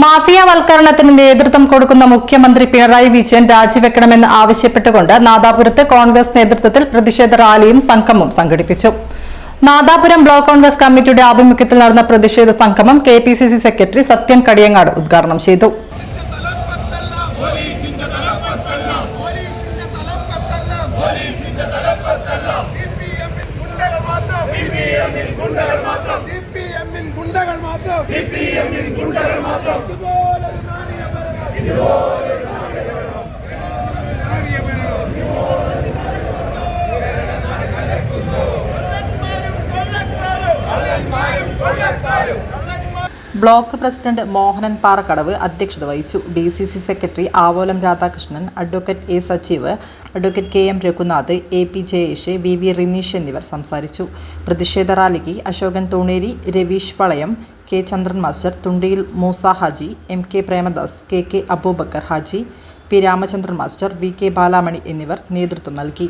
മാഫിയവൽക്കരണത്തിന് നേതൃത്വം കൊടുക്കുന്ന മുഖ്യമന്ത്രി പിണറായി വിജയൻ രാജിവെക്കണമെന്ന് ആവശ്യപ്പെട്ടുകൊണ്ട് നാദാപുരത്ത് കോൺഗ്രസ് നേതൃത്വത്തിൽ പ്രതിഷേധ റാലിയും സംഗമവും സംഘടിപ്പിച്ചു. നാദാപുരം ബ്ലോക്ക് കോൺഗ്രസ് കമ്മിറ്റിയുടെ ആഭിമുഖ്യത്തിൽ നടന്ന പ്രതിഷേധ സംഗമം K P C C secretary Sathyan Kadiyangad ഉദ്ഘാടനം ചെയ്തു. ഗുണ്ടകൾ മാത്രം. ബ്ലോക്ക് പ്രസിഡന്റ് മോഹനൻ പാറക്കടവ് അധ്യക്ഷത വഹിച്ചു. D C C secretary Avolam Radhakrishnan advocate A Sajeev advocate K M Raghunath A P Jayesh V V Rineesh എന്നിവർ സംസാരിച്ചു. പ്രതിഷേധ റാലിക്ക് Ashokan Thoneri Raveesh Valayam K Chandran master Thundiyil Moosa Haji M K Premadas K K Aboobacker Haji P Ramachandran master V K Balamani എന്നിവർ നേതൃത്വം നൽകി.